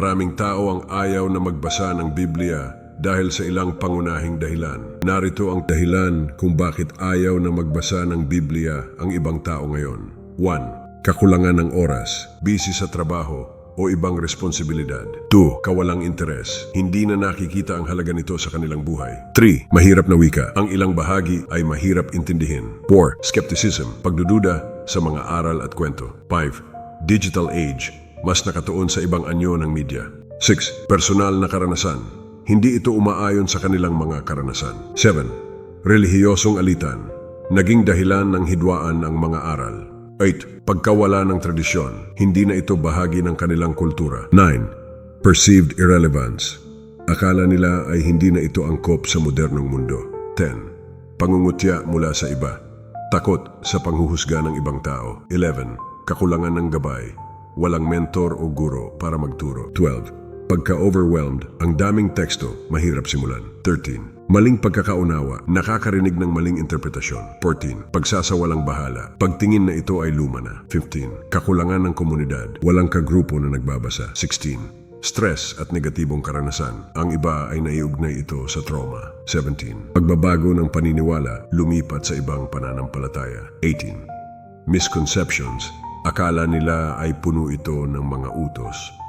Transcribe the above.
Maraming tao ang ayaw na magbasa ng Biblia dahil sa ilang pangunahing dahilan. Narito ang dahilan kung bakit ayaw na magbasa ng Biblia ang ibang tao ngayon. 1. Kakulangan ng oras, busy sa trabaho, o ibang responsibilidad. 2. Kawalang interes. Hindi na nakikita ang halaga nito sa kanilang buhay. 3. Mahirap na wika. Ang ilang bahagi ay mahirap intindihin. 4. Skepticism. Pagdududa sa mga aral at kwento. 5. Digital age. Mas nakatuon sa ibang anyo ng media. 6. Personal na karanasan. Hindi ito umaayon sa kanilang mga karanasan. 7. Relihiyosong alitan. Naging dahilan ng hidwaan ang mga aral. 8. Pagkawala ng tradisyon, hindi na ito bahagi ng kanilang kultura. 9. Perceived irrelevance. Akala nila ay hindi na ito angkop sa modernong mundo. 10. Pangungutya mula sa iba. Takot sa panghuhusga ng ibang tao. 11. Kakulangan ng gabay. Walang mentor o guro para magturo. 12. Pagka-overwhelmed, ang daming teksto, mahirap simulan. 13. Maling pagkakaunawa, nakakarinig ng maling interpretasyon. 14. Pagsasawalang bahala, pagtingin na ito ay luma na. 15. Kakulangan ng komunidad, walang kagrupo na nagbabasa. 16. Stress at negatibong karanasan. Ang iba ay naiugnay ito sa trauma. 17. Pagbabago ng paniniwala, lumipat sa ibang pananampalataya. 18. Misconceptions. Akala nila ay puno ito ng mga utos.